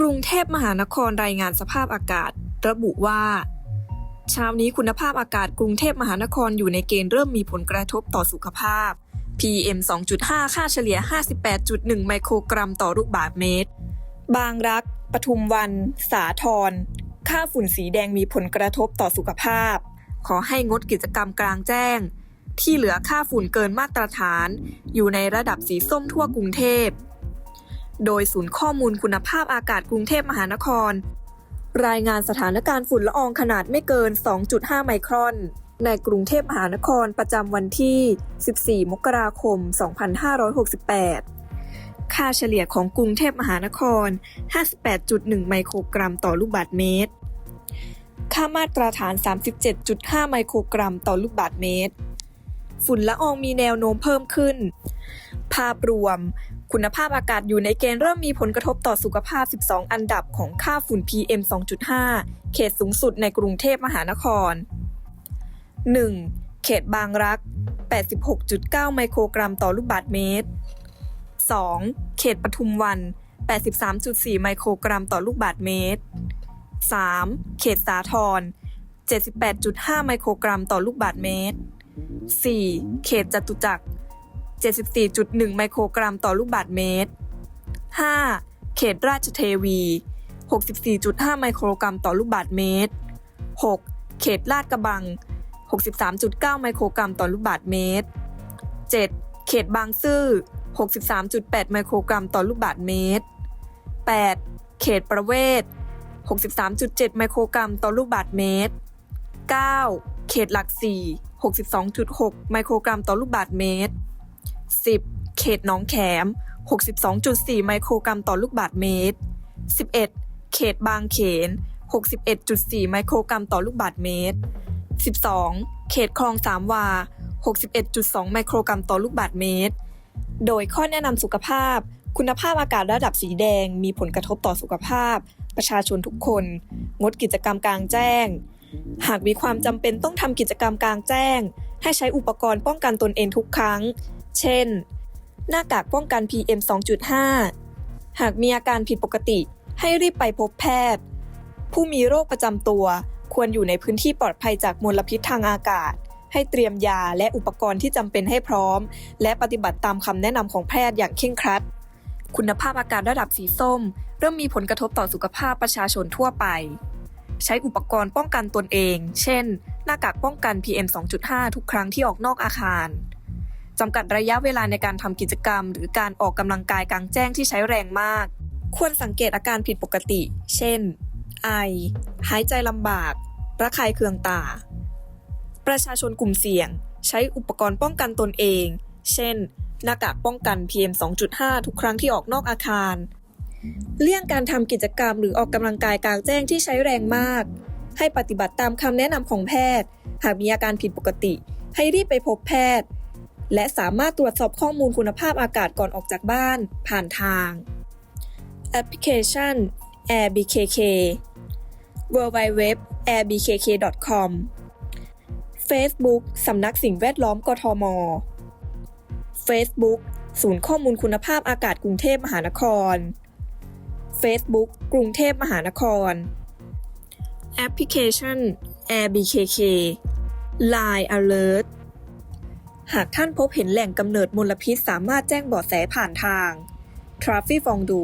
กรุงเทพมหานครรายงานสภาพอากาศ ระบุว่า เช้านี้คุณภาพอากาศกรุงเทพมหานครอยู่ในเกณฑ์เริ่มมีผลกระทบต่อสุขภาพ PM 2.5 ค่าเฉลี่ย 58.1 ไมโครกรัมต่อลูกบาศก์เมตร บางรัก ปทุมวัน สาทร ค่าฝุ่นสีแดงมีผลกระทบต่อสุขภาพ ขอให้งดกิจกรรมกลางแจ้ง ที่เหลือค่าฝุ่นเกินมาตรฐาน อยู่ในระดับสีส้มทั่วกรุงเทพ โดยศูนย์ข้อมูลคุณภาพอากาศกรุงเทพมหานคร รายงานสถานการณ์ฝุ่นละอองขนาดไม่เกิน 2.5 ไมครอน ในกรุงเทพมหานครประจำวันที่ 14 มกราคม 2568 ค่าเฉลี่ยของกรุงเทพมหานคร 58.1 ไมโครกรัมต่อลูกบาศก์เมตร ค่ามาตรฐาน 37.5 ไมโครกรัมต่อลูกบาศก์เมตร ฝุ่นละอองมีแนวโน้มเพิ่มขึ้น ภาพรวม คุณภาพอากาศอยู่ในเกณฑ์เริ่มมีผลกระทบต่อสุขภาพ 12 อันดับของค่าฝุ่น PM 2.5 เขตสูงสุดในกรุงเทพมหานคร 1. เขตบางรัก 86.9 ไมโครกรัมต่อลูกบาศก์เมตร 2. เขตปทุมวัน 83.4 ไมโครกรัมต่อลูกบาศก์เมตร 3. เขตสาทร 78.5 ไมโครกรัมต่อลูกบาศก์เมตร 4. เขตจตุจักร 74.1 ไมโครกรัมต่อลูกบาศก์เมตร 5. เขตราชเทวี 64.5 ไมโครกรัมต่อลูกบาศก์เมตร 6. เขตลาดกระบัง 63.9 ไมโครกรัมต่อลูกบาศก์เมตร 7. เขตบางซื่อ 63.8 ไมโครกรัมต่อลูกบาศก์เมตร 8. เขตประเวศ 63.7 ไมโครกรัมต่อลูกบาศก์เมตร 9. เขตหลักสี่62.6 ไมโครกรัมต่อลูกบาศก์เมตร 10. เขตหนองแขม 62.4 ไมโครกรัมต่อลูกบาศก์เมตร 11. เขตบางเขน 61.4 ไมโครกรัมต่อลูกบาศก์เมตร 12. เขตคลองสามวา 61.2 ไมโครกรัมต่อลูกบาศก์เมตร โดยข้อแนะนำสุขภาพ คุณภาพอากาศระดับสีแดง มีผลกระทบต่อสุขภาพ ประชาชนทุกคน งดกิจกรรมกลางแจ้ง หากมีความจำเป็นต้องทำกิจกรรมกลางแจ้ง ให้ใช้อุปกรณ์ป้องกันตนเองทุกครั้ง เช่น หน้ากากป้องกัน PM 2.5 หากมีอาการผิดปกติให้รีบไปพบแพทย์ ผู้มีโรคประจำตัวควรอยู่ในพื้นที่ปลอดภัยจากมลพิษทางอากาศ ให้เตรียมยาและอุปกรณ์ที่จำเป็นให้พร้อม และปฏิบัติตามคำแนะนำของแพทย์อย่างเคร่งครัด คุณภาพอากาศระดับสีส้ม เริ่มมีผลกระทบต่อสุขภาพประชาชนทั่วไป ใช้อุปกรณ์ป้องกันตนเอง เช่น หน้ากากป้องกัน PM 2.5 ทุกครั้งที่ออกนอกอาคาร จำกัดระยะเวลาในการทำกิจกรรม หรือการออกกำลังกายกลางแจ้งที่ใช้แรงมาก ควรสังเกตอาการผิดปกติ เช่น ไอ หายใจลำบาก ระคายเคืองตา ประชาชนกลุ่มเสี่ยง ใช้อุปกรณ์ป้องกันตนเอง เช่น หน้ากากป้องกัน PM 2.5 ทุกครั้งที่ออกนอกอาคาร เลี่ยงการทำกิจกรรมหรือออกกำลังกายกลางแจ้งที่ใช้แรงมาก ให้ปฏิบัติตามคำแนะนำของแพทย์ หากมีอาการผิดปกติ ให้รีบไปพบแพทย์ และสามารถตรวจสอบข้อมูลคุณภาพอากาศก่อนออกจากบ้าน ผ่านทางแอปพลิเคชัน AirBKK www airbkk.com Facebook สำนักสิ่งแวดล้อมกทม Facebook ศูนย์ข้อมูลคุณภาพอากาศกรุงเทพมหานคร Facebook กรุงเทพมหานคร แอปพลิเคชัน AirBKK Line Alert หากท่านพบเห็นแหล่งกำเนิดมลพิษสามารถแจ้งเบาะแสผ่านทาง Traffic f o n d o